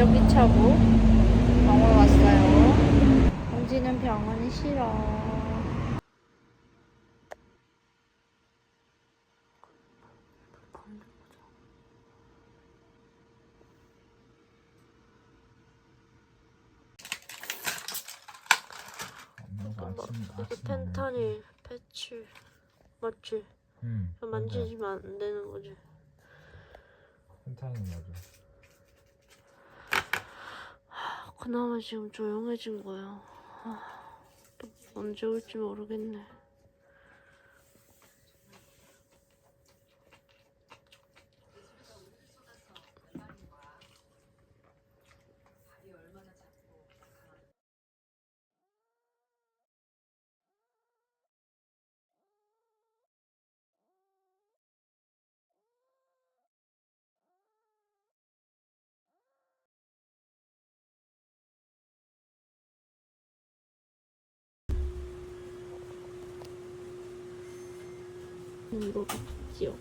기저귀 차고 병원 왔어요. 공지는 병원이 싫어. 아침 펜타닐 패치 맞지? 응. 이거 만지시면 안 되는 거지. 펜타닐 맞아. 그나마 지금 조용해진 거야. 아, 또 언제 올지 모르겠네. 물어봤지요.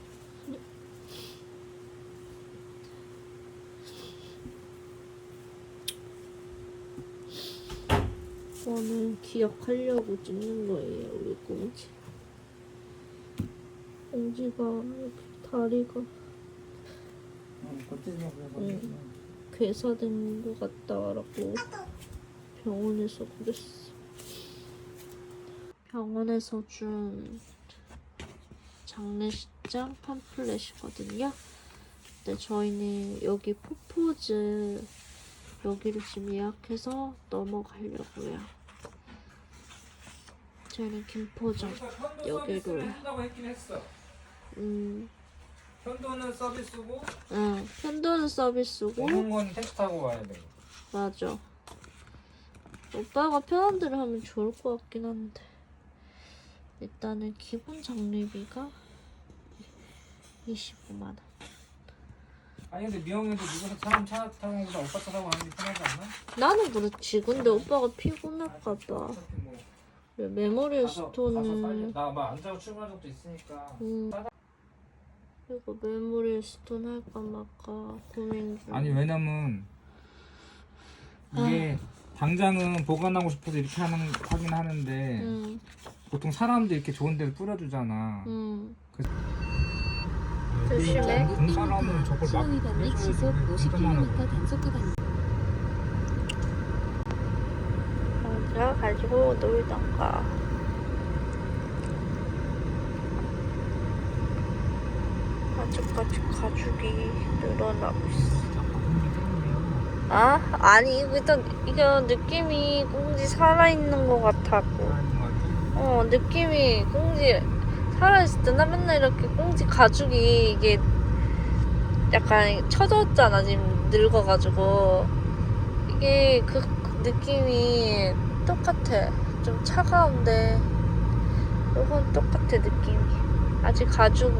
저는 기억하려고 찍는 거예요, 우리 꽁지. 꽁지가 이렇게 다리가 응. 괴사된 것 같다라고 병원에서 그랬어. 병원에서 준 장례식장 팜플렛이거든요. 근데 저희는 여기 포포즈 여기를 지금 예약해서 넘어가려고요. 저희는 김포점 여기로. 음, 편도는 서비스고 응. 편도는 서비스고 오는 건 택시 타고 와야 돼. 맞아. 오빠가 편한 대로 하면 좋을 것 같긴 한데 일단은 기본 장례비가 25만 원. 아니 근데 미영이도 누가 사람 차 타는 것보다 오빠 차 타고 가는 게 편하지 않나? 나는 그렇지. 근데 오빠가 피곤할까 봐. 어차피 뭐 메모리 가서 가서 스톤을 빨리 나막 앉아서 출근한 적도 있으니까. 음. 이거 메모리 스톤 할까 말까 고민 중. 아니 왜냐면 이게 당장은 보관하고 싶어서 이렇게 하는 하긴 하는데 응, 보통 사람도 이렇게 좋은 데를 뿌려주잖아. 응. 그- 조심해. 그 사람은 저걸 막 신호위 방식 시속 해줘야지. 50km 단속 구간 혼자 가지고 놀던가. 아직까지 가죽이 늘어나고 있어. 아? 아니, 일단, 이거 느낌이 꽁지 살아있는 것 같다고. 어, 느낌이 꽁지 살아있을 때나 맨날 이렇게 꽁지 가죽이 이게 약간 처졌잖아, 지금 늙어가지고. 이게 그, 그 느낌이 똑같아. 좀 차가운데, 이건 똑같아, 느낌이. 아직 가죽은.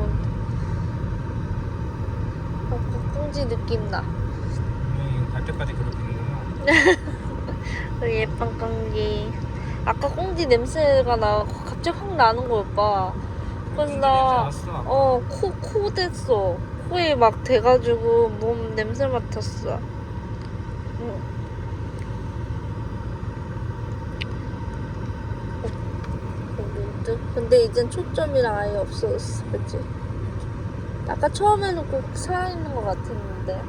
어, 그 꽁지 느낌 나. 갈 때까지 그렇게 되는구나. 그 예쁜 꽁지. 아까 꽁지 냄새가 나, 갑자기 확 나는 거야, 오빠. 그래서 나, 어, 코, 코 됐어. 코에 막 대가지고 몸 냄새 맡았어. 근데 이젠 초점이랑 아예 없어졌어, 그치? 아까 처음에는 꼭 살아있는 것 같았는데.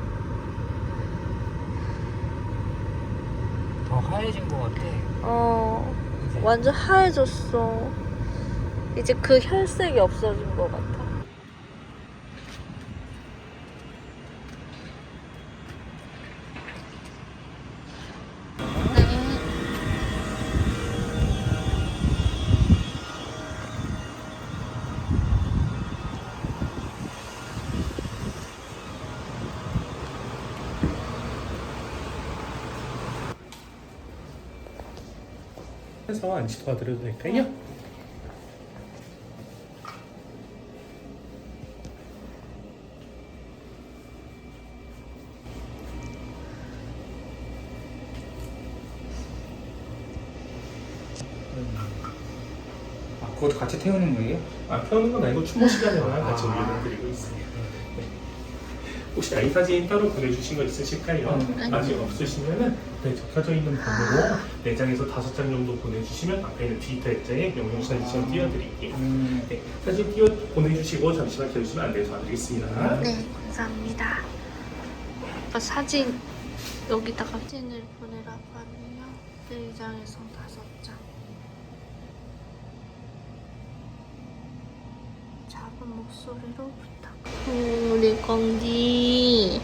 더 하얘진 것 같아. 어, 완전 하얘졌어. 이제 그 혈색이 없어진 것 같아. 해서 안치 도와드려도 될까요? 아, 같이 태우는 거예요? 아 태우는 건 아니고 추모 시간에만 같이 올려드리고 있어요. 네. 혹시 아이 사진 따로 보내주신 거 있으실까요? 네. 아직 없으시면은 네, 적혀져 있는 번호로 네 장에서 다섯 장 정도 보내주시면 앞에 있는 디지털 액자에 명령 사진 띄워드릴게요. 음. 네, 사진 띄워 보내주시고 잠시만 기다리시면 안내 도와드리겠습니다. 네, 감사합니다. 오빠 사진 여기다가 사진을 보내라고 하면요. 1장에서 5장. 작은 목소리로 부탁. 음, 우리 공지.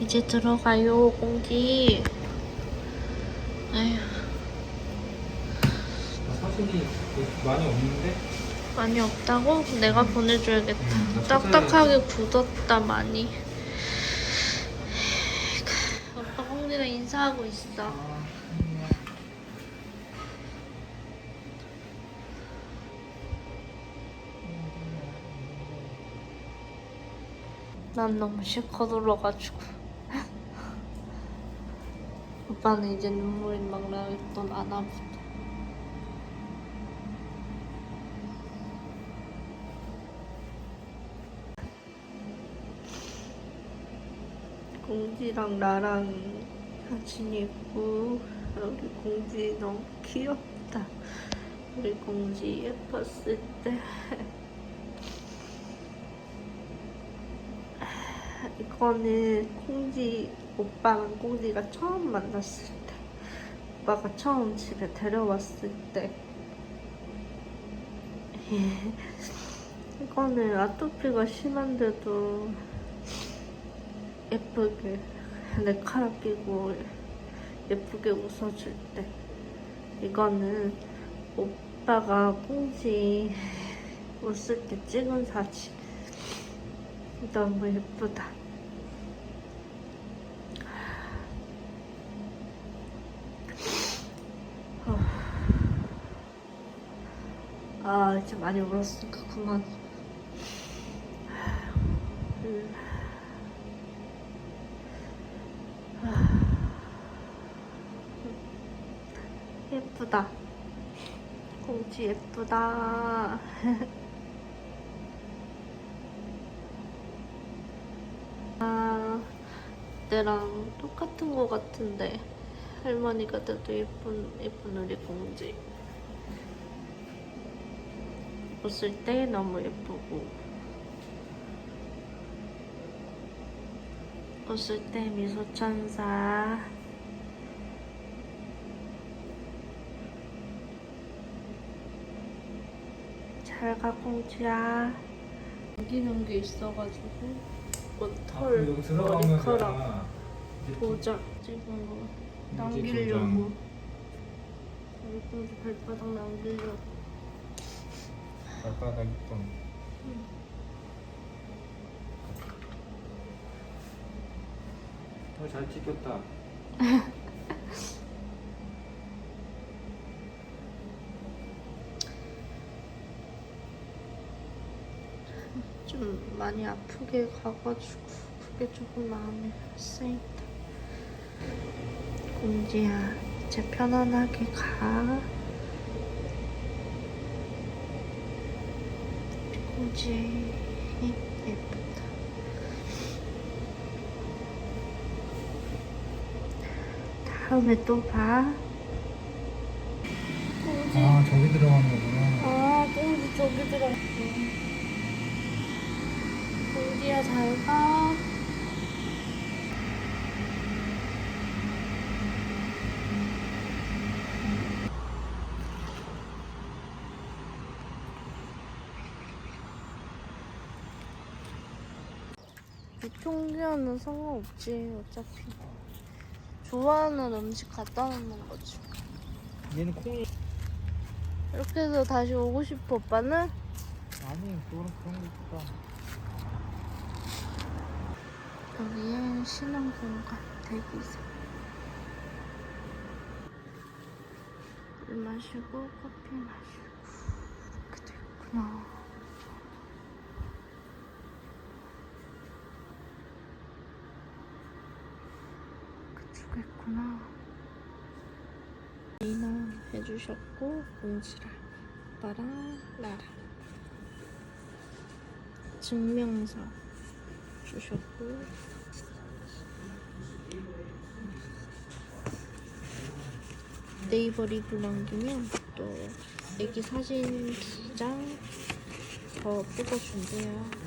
이제 들어가요, 공지. 아휴, 아, 사진이 많이 없는데? 많이 없다고? 내가 보내줘야겠다. 음, 나 딱딱하게 굳었다 많이. 오빠 홍리랑 인사하고 있어. 난 너무 실컷 울어가지고. 오빠는 이제 눈물이 막 나겠던 아나보다. 공지랑 나랑 사진 있고 우리 공지 너무 귀엽다. 우리 공지 예뻤을 때 이거는 콩지 오빠랑 콩지가 처음 만났을 때 오빠가 처음 집에 데려왔을 때. 이거는 아토피가 심한데도 예쁘게 내 카락 끼고 예쁘게 웃어줄 때. 이거는 오빠가 콩지 웃을 때 찍은 사진. 너무 예쁘다. 아, 이제 많이 울었으니까 그만. 음. 예쁘다. 공지 예쁘다. 아, 때랑 똑같은 거 같은데 할머니가 돼도 예쁜 예쁜 우리 공지. 웃을 때 너무 예쁘고 웃을 때 미소 천사. 잘가 공주야. 남기는 게 있어가지고 옷털 여기 들어가면 머리카락 보자 찍은 거 남기려고 공주 발바닥 남기려고 발바닥 이쁜. 어, 잘 찍혔다. 좀 많이 아프게 가가지고 그게 조금 마음이 쓰인다 공지야 이제 편안하게 가 공지 예쁘다 다음에 또봐 아, 저기 들어가는 거구나. 아, 공주 저기 들어갔어. 공주야, 잘 가. 유통기한은 상관없지, 어차피. 좋아하는 음식 갖다 놓는 거지. 얘는 콩이 이렇게 해서 다시 오고 싶어, 오빠는? 아니 그런 그런 거 있다. 여기에 신혼 공간 대기석. 물 마시고 커피 마시고 이렇게 돼 있구나. 있구나. 이나 해주셨고 공지랑 오빠랑 나랑 증명서 주셨고 네이버 리뷰 남기면 또 애기 사진 두 장 더 뽑아준대요.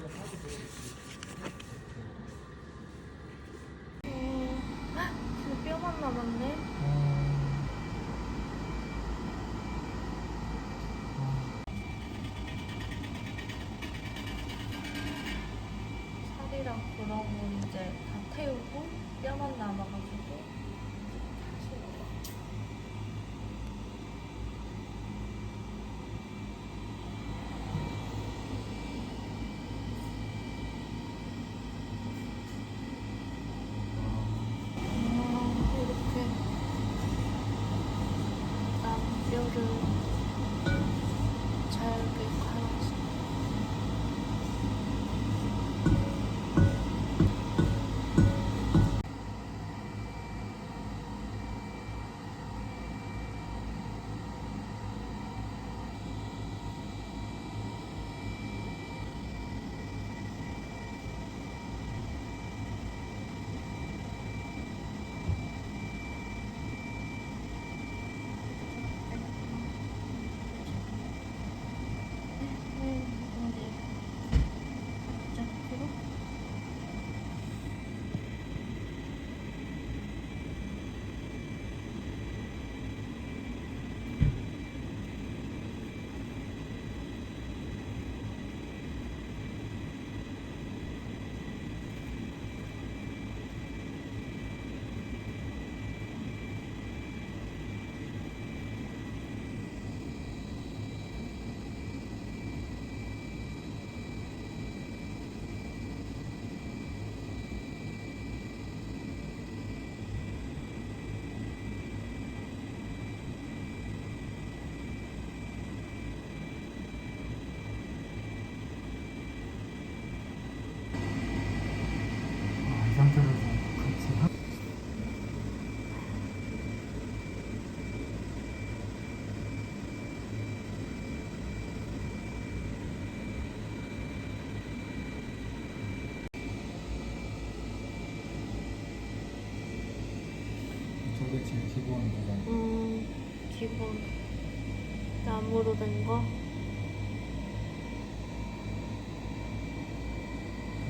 나무로 된 거.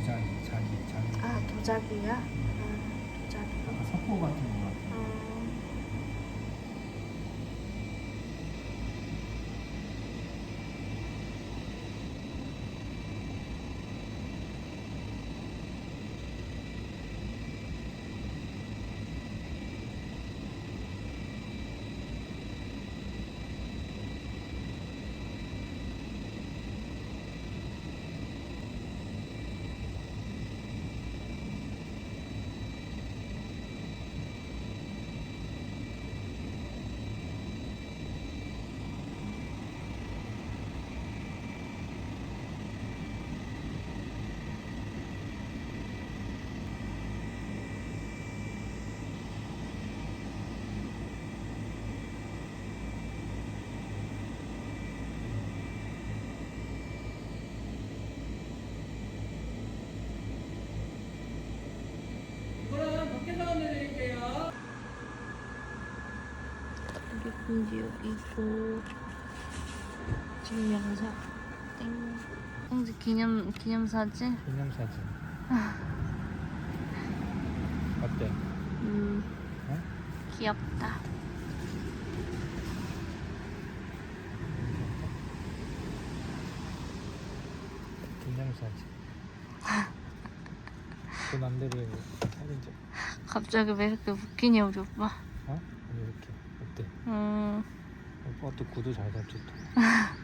자기, 자기, 자기. 아 도자기야? 아 도자기. 약간 석고 같은 거 같아. 아, 여기 공지 여기 있고 증명서 땡. 홍지 기념 기념사진. 기념사진. 어때? 음 어? 귀엽다. 기념사진. 그 남들이 사진 찍. 갑자기 왜 이렇게 웃기냐 우리 오빠. 어? 아니 이렇게 어 때? 음 오빠 또 구두 잘 잡지 또.